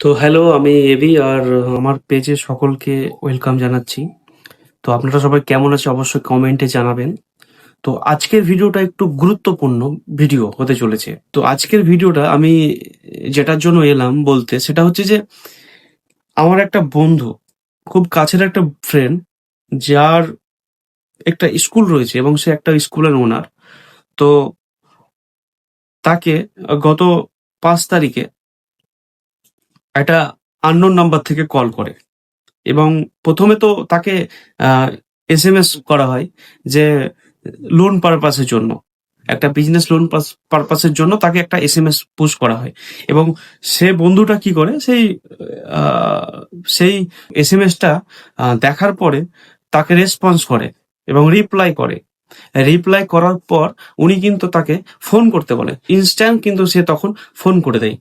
তো হ্যালো আমি এবি আর আমার পেজে সকলকে ওয়েলকাম জানাচ্ছি। তো আপনারা সবাই কেমন আছে অবশ্যই কমেন্টে জানাবেন। তো আজকের ভিডিওটা একটু গুরুত্বপূর্ণ ভিডিও হতে চলেছে। তো আজকের ভিডিওটা আমি যেটার জন্য এলাম বলতে, সেটা হচ্ছে যে আমার একটা বন্ধু, খুব কাছের একটা ফ্রেন্ড যার একটা স্কুল রয়েছে এবং সে একটা স্কুলের ওনার তো তাকে গত পাঁচ তারিখে একটা আননোন নাম্বার থেকে কল করে। এবং প্রথমে তো তাকে এস এম এস করা হয় যে লোন পারপাসের জন্য। একটা বিজনেস লোন পারপাসের জন্য তাকে একটা এস এম এস পুশ করা হয়। এবং সে বন্ধুটা কি করে, সেই সেই এস এম এসটা দেখার পরে তাকে রেসপন্স করে এবং রিপ্লাই করে। রিপ্লাই করার পর উনি কিন্তু তাকে ফোন করতে বলে। ইনস্ট্যান্ট কিন্তু সে তখন ফোন করে দেয়।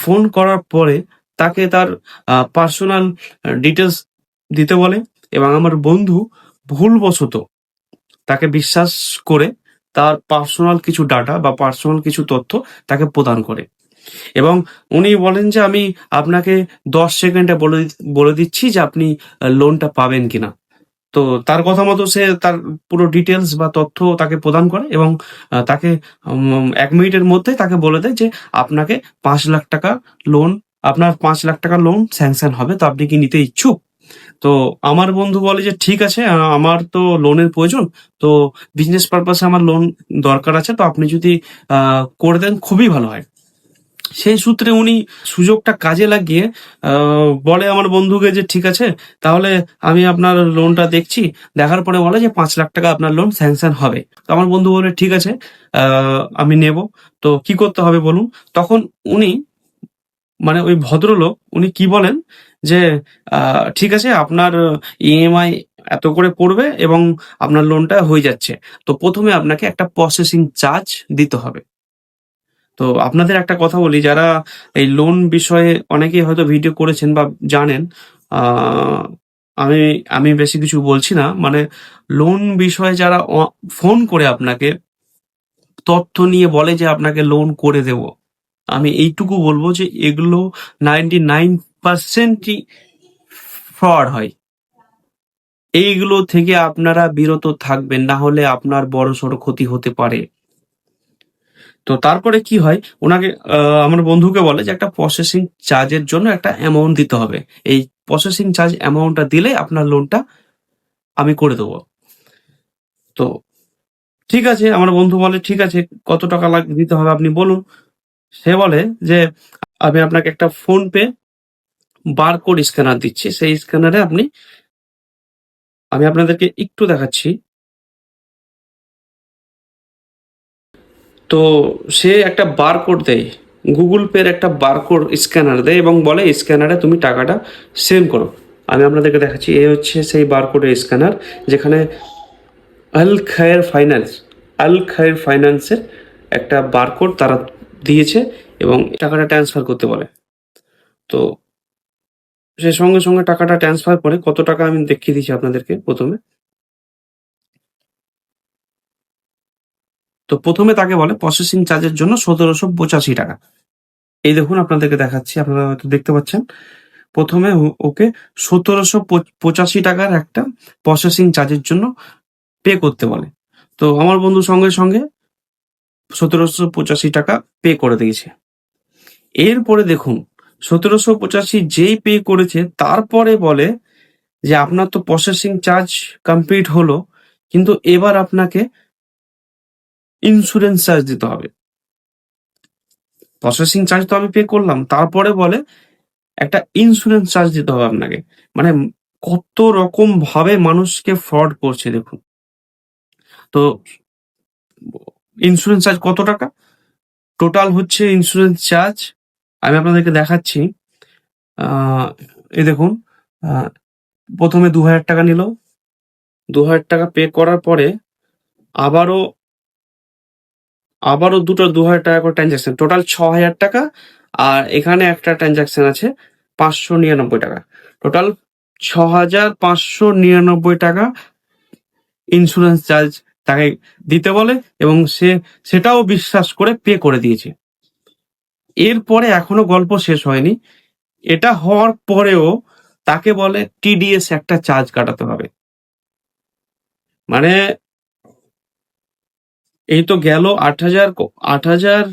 ফোন করার পরে তাকে তার পার্সোনাল ডিটেলস দিতে বলে এবং আমার বন্ধু ভুলবশত তাকে বিশ্বাস করে তার পার্সোনাল কিছু ডাটা বা পার্সোনাল কিছু তথ্য তাকে প্রদান করে। এবং উনি বলেন যে, আমি আপনাকে দশ সেকেন্ডে বলে বলে দিচ্ছি যে আপনি লোনটা পাবেন কিনা। তো তার কথা মতো সে তার পুরো ডিটেলস বা তথ্য তাকে প্রদান করে এবং তাকে এক মিনিটের মধ্যে তাকে বলে দেয় যে, আপনাকে পাঁচ লাখ টাকা লোন আপনার পাঁচ লাখ টাকা লোন স্যাংশন হবে, তো আপনি কি নিতে ইচ্ছুক? তো আমার বন্ধু বলে যে, ঠিক আছে আমার তো লোনের প্রয়োজন, তো বিজনেস পারপাসে আমার লোন দরকার আছে, তো আপনি যদি করে দেন, খুবই ভালো হয়। সেই সূত্রে উনি সুযোগটা কাজে লাগিয়ে বলে আমার বন্ধুকে যে, ঠিক আছে, তাহলে আমি আপনার লোনটা দেখছি। দেখার পরে বলে যে, পাঁচ লাখ টাকা আপনার লোন স্যাংশন হবে। তো আমার বন্ধু বলে, ঠিক আছে আমি নেব। তো কি করতে হবে বলুন? তখন উনি মানে ওই ভদ্রলোক, উনি কি বলেন? যে ঠিক আছে, আপনার ইএমআই এত করে পড়বে এবং আপনার লোনটা হয়ে যাচ্ছে। তো প্রথমে আপনাকে একটা প্রসেসিং চার্জ দিতে হবে। তো আপনাদের একটা কথা বলি, যারা এই লোন বিষয়ে অনেকেই হয়তো ভিডিও করেছেন বা জানেন আমি আমি বেশি কিছু বলছি না। মানে লোন বিষয়ে যারা ফোন করে আপনাকে, তথ্য নিয়ে বলে যে আপনাকে লোন করে দেব। আমি এইটুকু বলব যে এগুলো নাইনটি নাইন পার্সেন্টই ফ্রড হয়। এইগুলো থেকে আপনারা বিরত থাকবেন, না হলে আপনার বড় সড়ো ক্ষতি হতে পারে। তো তারপরে কি হয়? ওনাকে আমার বন্ধুকে বলে যে একটা প্রসেসিং চার্জের জন্য একটা অ্যামাউন্ট দিতে হবে। এই প্রসেসিং চার্জ অ্যামাউন্টটা দিলে আপনার লোনটা আমি করে দেবো। তো ঠিক আছে, আমার বন্ধু বলে, ঠিক আছে, কত টাকা লাগ দিতে হবে আপনি বলুন। সে বলে যে, আমি আপনাকে একটা ফোন পে বারকোড স্ক্যানার দিচ্ছি। সেই স্ক্যানারে আপনি, আমি আপনাদেরকে একটু দেখাচ্ছি। তো সে একটা বারকোড দেয়। গুগল পের একটা বারকোড স্ক্যানার দেয় এবং বলে, স্ক্যানারে তুমি টাকাটা সেন্ড করো। আমি আপনাদেরকে দেখাচ্ছি, এ হচ্ছে সেই বারকোডের স্ক্যানার যেখানে আল খায়ের ফাইন্যান্স আল খায়ের ফাইন্যান্সের একটা বারকোড তারা দিয়েছে এবং টাকাটা ট্রান্সফার করতে বলে। তো সে সঙ্গে সঙ্গে টাকাটা ট্রান্সফার করে কত টাকা আমি দেখিয়ে দিচ্ছি আপনাদেরকে প্রথমে। তো প্রথমে তাকে বলে প্রসেসিং চার্জের জন্য সতেরোশো পঁচাশি টাকা। এই দেখুন আপনাদেরকে দেখাচ্ছি, আপনারা হয়তো দেখতে পাচ্ছেন। প্রথমে ওকে সতেরোশো পঁচাশি টাকার একটা প্রসেসিং চার্জের জন্য পে করতে বলে। তো আমার বন্ধু সঙ্গে সঙ্গে সতেরোশো পঁচাশি টাকা পে করে দিয়েছে। এরপরে দেখুন, সতেরোশো পঁচাশি যেই পে করেছে, তারপরে বলে যে আপনার তো প্রসেসিং চার্জ কমপ্লিট হলো, কিন্তু এবার আপনাকে ইন্স্যুরেন্স চার্জ দিতে হবে। প্রসেসিং চার্জ তো আমি পে করলাম, তারপরে বলে একটা ইন্স্যুরেন্স চার্জ দিতে হবে আপনাকে। মানে কত রকম ভাবে মানুষকে ফ্রড করছে, দেখুন। তো ইন্স্যুরেন্স চার্জ কত টাকা? টোটাল হচ্ছে ইন্স্যুরেন্স চার্জ আমি আপনাদেরকে দেখাচ্ছি। এই দেখুন প্রথমে দু হাজার টাকা নিল। দু হাজার টাকা পে করার পরে আবারও আবারও দুটো দু হাজার টাকা করে ট্রানজাকশন টোটাল ছ হাজার টাকা আর এখানে একটা ট্রানজাকশন আছে পাঁচশো নিরানব্বই টাকা। টোটাল ছ হাজার পাঁচশো নিরানব্বই টাকা ইন্স্যুরেন্স চার্জ তাকে দিতে বলে এবং সে সেটাও বিশ্বাস করে পে করে দিয়েছে। এরপরে এখনও গল্প শেষ হয়নি। এটা হওয়ার পরেও তাকে বলে টিডিএস একটা চার্জ কাটাতে হবে। মানে এই তো গেল আট হাজার আট হাজার,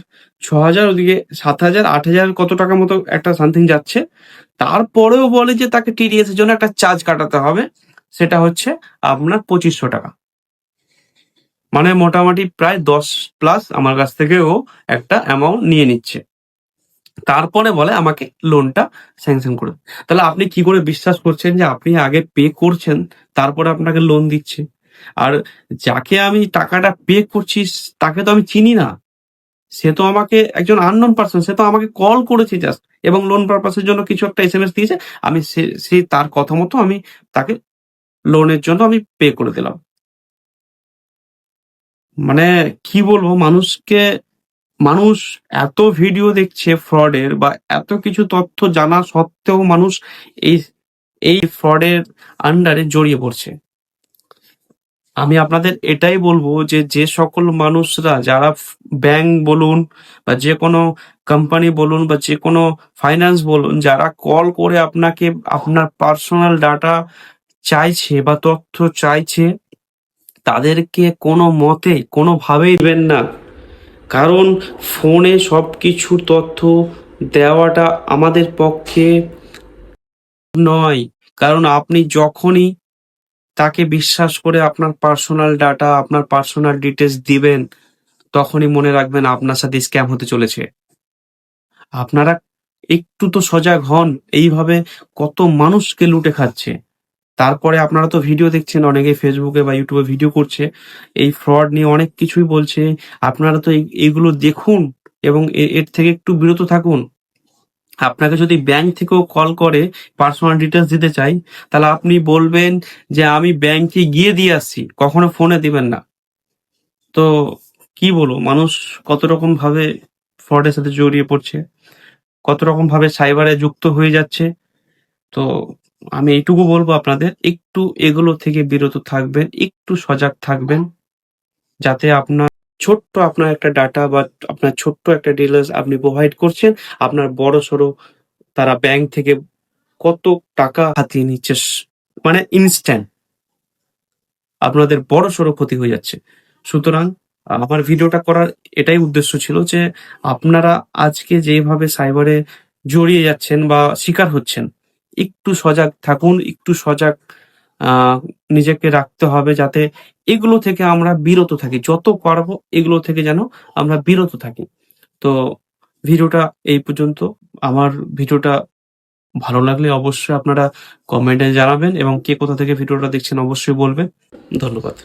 ছ হাজার, ওদিকে সাত হাজার, আট হাজার কত টাকা মতো একটা সামথিং যাচ্ছে। তারপরেও বলে যে তাকে টিডিএস এর জন্য একটা চার্জ কাটাতে হবে। সেটা হচ্ছে আপনার পঁচিশশো টাকা। মানে মোটামুটি প্রায় দশ প্লাস আমার কাছ থেকেও একটা অ্যামাউন্ট নিয়ে নিচ্ছে। তারপরে বলে আমাকে লোনটা স্যাংশন করে। তাহলে আপনি কি করে বিশ্বাস করছেন যে আপনি আগে পে করছেন, তারপরে আপনাকে লোন দিচ্ছে? আর যাকে আমি টাকাটা পে করছি, তাকে তো আমি চিনি না। সে তো আমাকে একজন আননোন পার্সন সে তো আমাকে কল করেছে জাস্ট এবং লোন পারপাসের জন্য কিছু একটা এস এম এস দিয়েছে, আমি সে সে তার কথা মতো আমি তাকে লোনের জন্য আমি পে করে দিলাম। মানে কি বলব, মানুষকে, মানুষ এত ভিডিও দেখছে ফ্রডের বা এত কিছু তথ্য জানা সত্ত্বেও মানুষ এই এই ফ্রডের আন্ডারে জড়িয়ে পড়ছে। আমি আপনাদের এটাই বলব যে যে সকল মানুষরা, যারা ব্যাংক বলুন বা যে কোনো কোম্পানি বলুন বা যে কোনো ফাইন্যান্স বলুন, যারা কল করে আপনাকে, আপনার পার্সোনাল ডাটা চাইছে বা তথ্য চাইছে তাদেরকে কোনো মতে, কোনোভাবেই দেবেন না। কারণ ফোনে সব কিছুর তথ্য দেওয়াটা আমাদের পক্ষে নয়। কারণ আপনি যখনই তাকে বিশ্বাস করে আপনার পার্সোনাল ডাটা, আপনার পার্সোনাল ডিটেলস দিবেন, তখনই মনে রাখবেন আপনার সাথে স্ক্যাম হতে চলেছে। আপনারা একটু তো সজাগ হন। এইভাবে কত মানুষকে লুটে খাচ্ছে। তারপরে আপনারা তো ভিডিও দেখছেন অনেকে ফেসবুকে বা ইউটিউবে ভিডিও করছে। এই ফ্রড নিয়ে অনেক কিছুই বলছে। আপনারা তো এই- এইগুলো দেখুন এবং এর থেকে একটু বিরত থাকুন। আপনাকে যদি ব্যাংক থেকেও কল করে পার্সোনাল ডিটেলস দিতে চাই, তাহলে আপনি বলবেন যে, আমি ব্যাংকে গিয়ে দিয়ে আসছি। কখনো ফোনে দিবেন না। তো কি বলব? মানুষ কত রকম ভাবে ফ্রডের সাথে জড়িয়ে পড়ছে, কত রকম ভাবে সাইবারে যুক্ত হয়ে যাচ্ছে। তো আমি এইটুকু বলব আপনাদের, একটু এগুলো থেকে বিরত থাকবেন, একটু সজাগ থাকবেন, যাতে আপনার ছোট্ট আপনার একটা ডাটা বা আপনার ছোট্ট একটা ডিটেলস আপনি প্রোভাইড করছেন, আপনার বড় সড়ো তারা ব্যাংক থেকে কত টাকা হাতিয়ে নিচ্ছে মানে ইনস্ট্যান্ট আপনাদের বড় সড়ো ক্ষতি হয়ে যাচ্ছে। সুতরাং আমার ভিডিওটা করার এটাই উদ্দেশ্য ছিল যে আপনারা আজকে যেভাবে সাইবারে জড়িয়ে যাচ্ছেন বা শিকার হচ্ছেন একটু সজাগ থাকুন, একটু সজাগ নিজেকে রাখতে হবে যাতে এগুলো থেকে আমরা বিরত থাকি। যত পারব এগুলো থেকে যেন আমরা বিরত থাকি। তো ভিডিওটা এই পর্যন্ত। আমার ভিডিওটা ভালো লাগলে অবশ্যই আপনারা কমেন্টে জানাবেন এবং কে কোথা থেকে ভিডিওটা দেখছেন অবশ্যই বলবেন। ধন্যবাদ।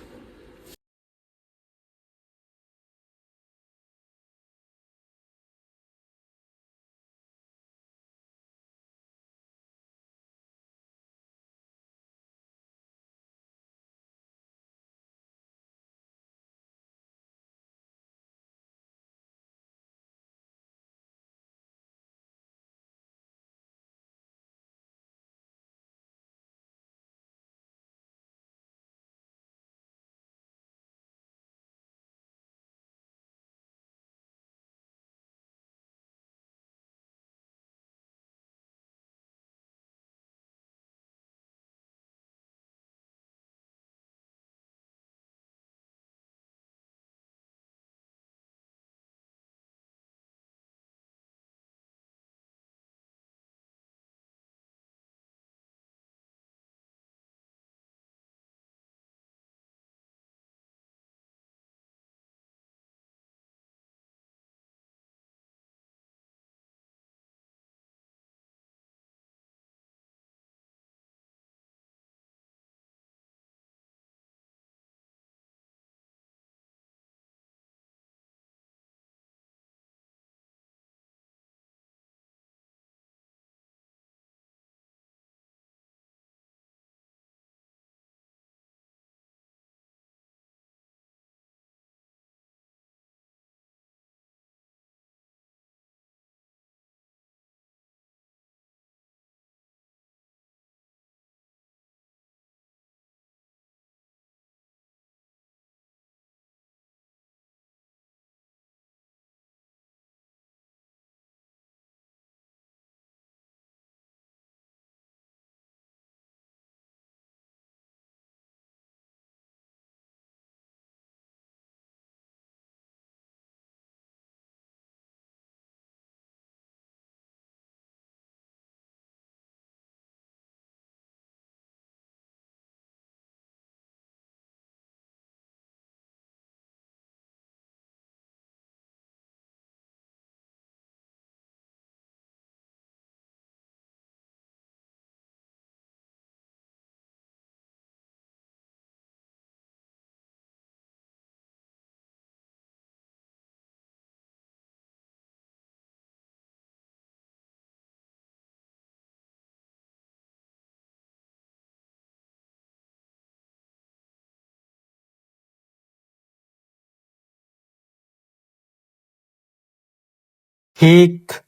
hic